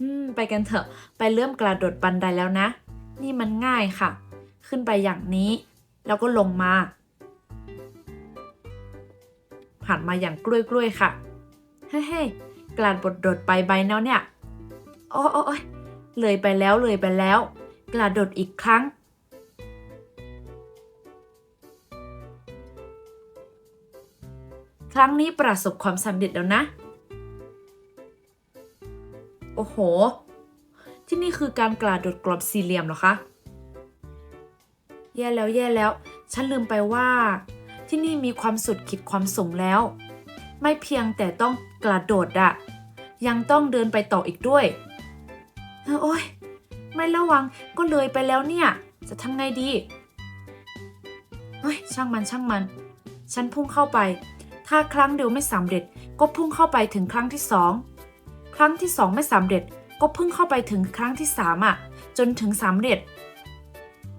อืม ไปกันเถอะ ไปเริ่มกระโดดบันไดแล้วนะ นี่มันง่ายค่ะ ขึ้นไปอย่างนี้ แล้วก็ลงมาผ่านมาอย่างกล้วยๆค่ะ เฮ้ยกระโดดโดดไปใบแล้วเนี่ย โอ้โอ้ยเลยไปแล้วเลยไปแล้วกระโดดอีกครั้ง ครั้งนี้ประสบความสำเร็จแล้วนะ โอ้โห ที่นี่คือการกระโดดกรอบสี่เหลี่ยมเหรอคะ แย่แล้วแย่แล้ว ฉันลืมไปว่า ที่นี่มีความสุดขีดความสูงแล้ว ไม่เพียงแต่ต้องกระโดดอะยังต้องเดินไปต่ออีกด้วยเอ้อโอ๊ยไม่ระวังก็เลยไปแล้วเนี่ย จะทำไงดีเฮ้ยช่างมันช่างมัน ฉันพุ่งเข้าไป ถ้าครั้งเดียวไม่สำเร็จก็พุ่งเข้าไปถึงครั้งที่สอง ครั้งที่สองไม่สำเร็จ ก็พุ่งเข้าไปถึงครั้งที่สามอะ จนถึงสำเร็จ